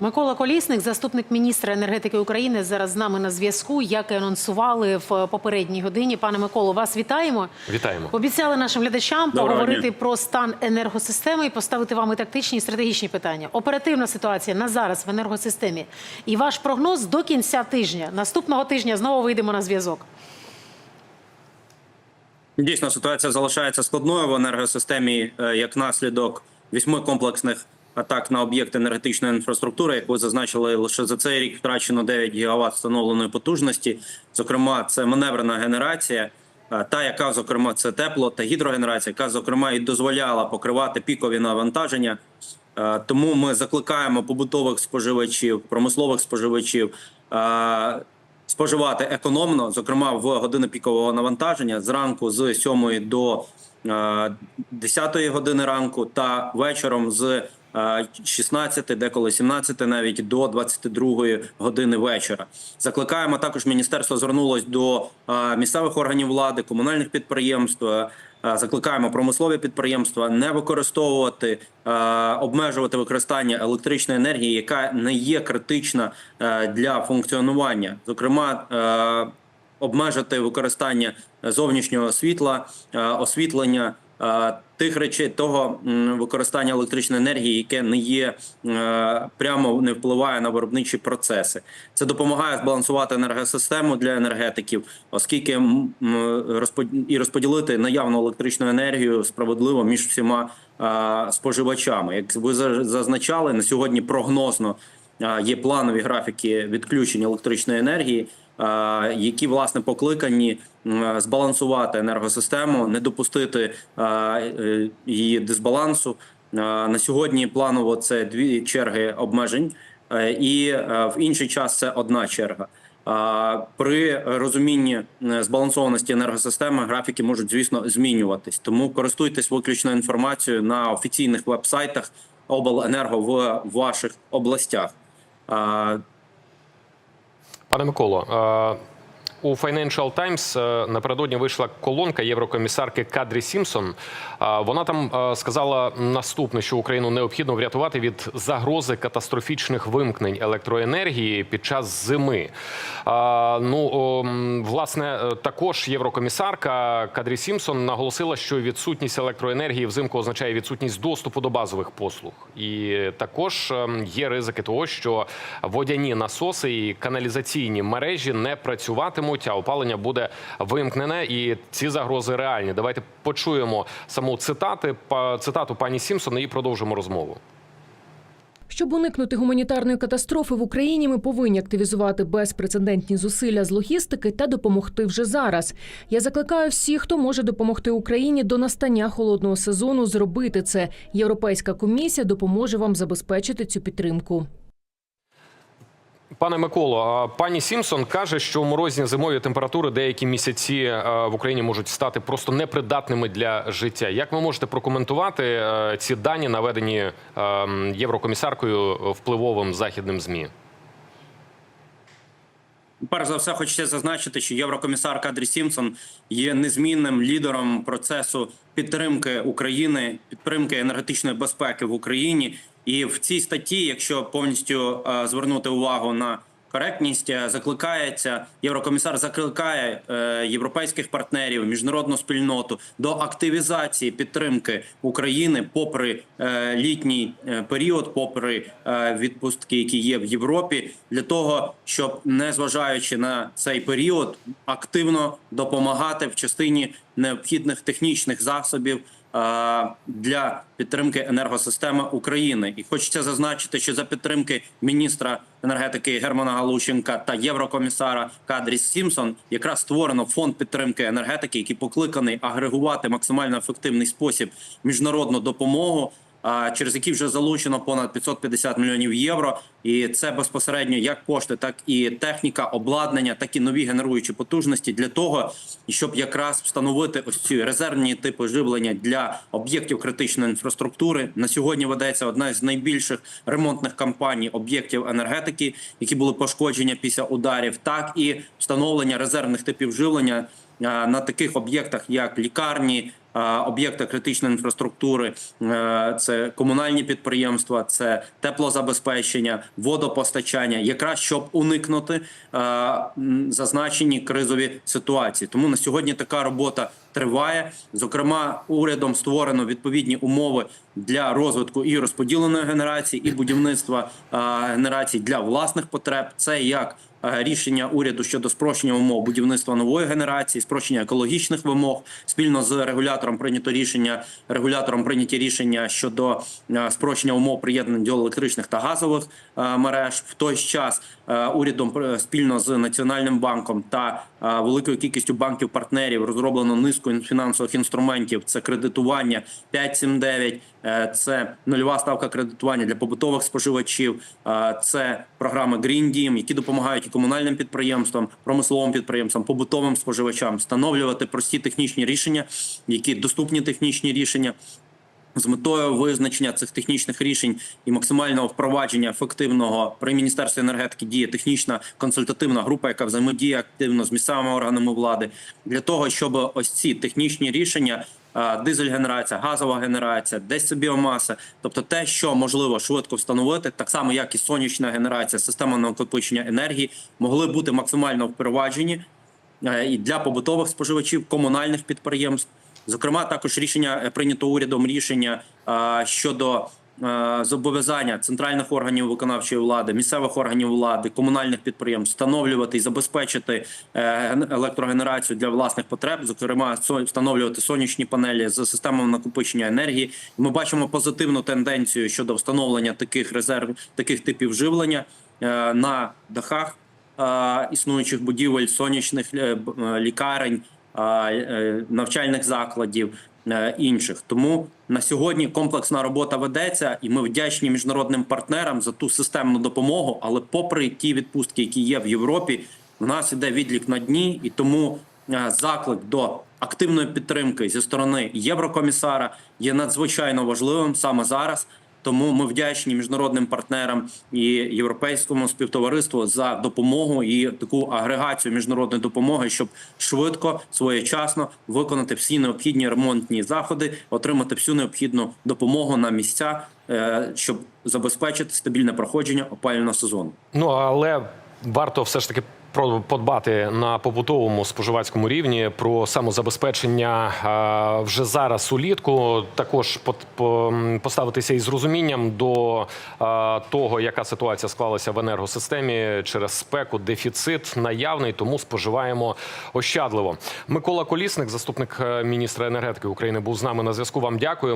Микола Колісник, заступник міністра енергетики України, зараз з нами на зв'язку. Як і анонсували в попередній годині. Пане Миколо, вас вітаємо. Вітаємо. Обіцяли нашим глядачам Доброго поговорити дня. про стан енергосистеми і поставити вам і тактичні і стратегічні питання. Оперативна ситуація на зараз в енергосистемі. І ваш прогноз до кінця тижня. Наступного тижня знову вийдемо на зв'язок. Дійсно, ситуація залишається складною в енергосистемі е, як наслідок вісьми комплексних атак на об'єкти енергетичної інфраструктури. Як ви зазначили, лише за цей рік втрачено 9 гігават встановленої потужності. Зокрема, це маневрена генерація, е, та яка зокрема це тепло та гідрогенерація, яка зокрема і дозволяла покривати пікові навантаження. Е, Тому ми закликаємо побутових споживачів, промислових споживачів е, споживати економно, зокрема в години пікового навантаження зранку з 7 до е, 10 години ранку та вечором з 16, деколи 17 навіть до 22 години вечора. Закликаємо також міністерство звернулось до е, місцевих органів влади, комунальних підприємств. е, е, Закликаємо промислові підприємства не використовувати, е, обмежувати використання електричної енергії, яка не є критична е, для функціонування. Зокрема, е, обмежити використання зовнішнього світла, е, освітлення е, тих речей, того використання електричної енергії, яке не є е, прямо не впливає на виробничі процеси. Це допомагає збалансувати енергосистему для енергетиків, оскільки і розподілити наявну електричну енергію справедливо між всіма е, споживачами. Як ви за- зазначали, на сьогодні прогнозно е, є планові графіки відключення електричної енергії. Е, Які власне покликані збалансувати енергосистему, не допустити е, е, її дисбалансу. На сьогодні планово це дві черги обмежень, і в інший час це одна черга. При розумінні збалансованості енергосистеми графіки можуть, звісно, змінюватись. Тому користуйтесь виключно інформацією на офіційних веб-сайтах обленерго в ваших областях. Пане Миколо, е, у Financial Times е, напередодні вийшла колонка єврокомісарки Кадрі Сімпсон. Е, Вона там е, сказала наступне, що Україну необхідно врятувати від загрози катастрофічних вимкнень електроенергії під час зими. Ну власне, е, також єврокомісарка Кадрі Сімпсон наголосила, що відсутність електроенергії взимку означає відсутність доступу до базових послуг, і також є ризики того, що водяні насоси і каналізаційні мережі не працюватимуть, а опалення буде вимкнене, і ці загрози реальні. Давайте почуємо саму цитати цитату пані Сімпсон і продовжимо розмову. Щоб уникнути гуманітарної катастрофи в Україні, ми повинні активізувати безпрецедентні зусилля з логістики та допомогти вже зараз. Я закликаю всіх, хто може допомогти Україні до настання холодного сезону, зробити це. Європейська комісія допоможе вам забезпечити цю підтримку. Пане Миколо, пані Сімпсон каже, що морозні зимові температури деякі місяці е, в Україні можуть стати просто непридатними для життя. Як ви можете прокоментувати е, ці дані, наведені е, єврокомісаркою впливовим західним змі? Перш за все, хочеться зазначити, що єврокомісар Кадрі Сімпсон є незмінним лідером процесу підтримки України, підтримки енергетичної безпеки в Україні. І в цій статті, якщо повністю е, звернути увагу на коректність, е, закликається єврокомісар, закликає е, європейських партнерів, міжнародну спільноту до активізації підтримки України, попри літній період, попри відпустки, які є в Європі, для того, щоб не зважаючи на цей період, активно допомагати в частині необхідних технічних засобів для підтримки енергосистеми України. І хочеться зазначити, що за підтримки міністра енергетики Германа Галущенка та єврокомісара Кадріс Сімсон якраз створено фонд підтримки енергетики, який покликаний агрегувати максимально ефективний спосіб міжнародну допомогу. Через які вже залучено понад 550 мільйонів євро, і це безпосередньо як кошти, так і техніка, обладнання, так і нові генеруючі потужності для того, щоб якраз встановити ось ці резервні типи живлення для об'єктів критичної інфраструктури. На сьогодні ведеться одна з найбільших ремонтних кампаній об'єктів енергетики, які були пошкоджені після ударів, так і встановлення резервних типів живлення на таких об'єктах, як лікарні. Е, об'єкти критичної інфраструктури, е, це комунальні підприємства, це теплозабезпечення, водопостачання, якраз щоб уникнути е, зазначені кризові ситуації. Тому на сьогодні така робота триває. Зокрема, урядом створено відповідні умови для розвитку і розподіленої генерації, і будівництва е, генерацій для власних потреб. Це як е, рішення уряду щодо спрощення умов будівництва нової генерації, спрощення екологічних вимог. Спільно з регулятором прийнято рішення регулятором прийняті рішення щодо е, спрощення умов приєднання до електричних та газових мереж. В той час урядом спільно з національним банком та великою кількістю банків партнерів розроблено низку фінансових інструментів. Це кредитування 579, е, це нульова ставка кредитування для побутових споживачів. е, Це програми Green Dім, які допомагають і комунальним підприємствам, промисловим підприємствам, побутовим споживачам встановлювати прості технічні рішення, які доступні технічні рішення. З метою визначення цих технічних рішень і максимального впровадження ефективного при міністерстві енергетики діє технічна консультативна група, яка взаємодіє активно з місцевими органами влади, для того, щоб ось ці технічні рішення. е, Дизель-генерація, газова генерація, десь біомаса, тобто те, що можливо швидко встановити, так само як і сонячна генерація, система накопичення енергії, могли бути максимально впроваджені е, і для побутових споживачів, комунальних підприємств. Зокрема, також рішення е, прийнято урядом рішення щодо е, зобов'язання центральних органів виконавчої влади, місцевих органів влади, комунальних підприємств встановлювати і забезпечити е, електрогенерацію для власних потреб, зокрема встановлювати сонячні панелі з системами накопичення енергії. Ми бачимо позитивну тенденцію щодо встановлення таких резерв, таких типів живлення на дахах існуючих будівель, сонячних лікарень, навчальних закладів е, інших. Тому на сьогодні комплексна робота ведеться, і ми вдячні міжнародним партнерам за ту системну допомогу. Але, попри ті відпустки, які є в Європі, в нас іде відлік на дні, і тому е, заклик до активної підтримки зі сторони Єврокомісара є надзвичайно важливим саме зараз. Тому ми вдячні міжнародним партнерам і європейському співтовариству за допомогу і таку агрегацію міжнародної допомоги, щоб швидко своєчасно виконати всі необхідні ремонтні заходи, отримати всю необхідну допомогу на місця, е, щоб забезпечити стабільне проходження опалювального сезону. Ну але варто все ж таки подбати на побутовому споживацькому рівні про самозабезпечення вже зараз улітку. Також по- поставитися із розумінням до того, яка ситуація склалася в енергосистемі через спеку, дефіцит наявний, тому споживаємо ощадливо. Микола Колісник, заступник е, міністра енергетики України, був з нами на зв'язку. Вам дякуємо.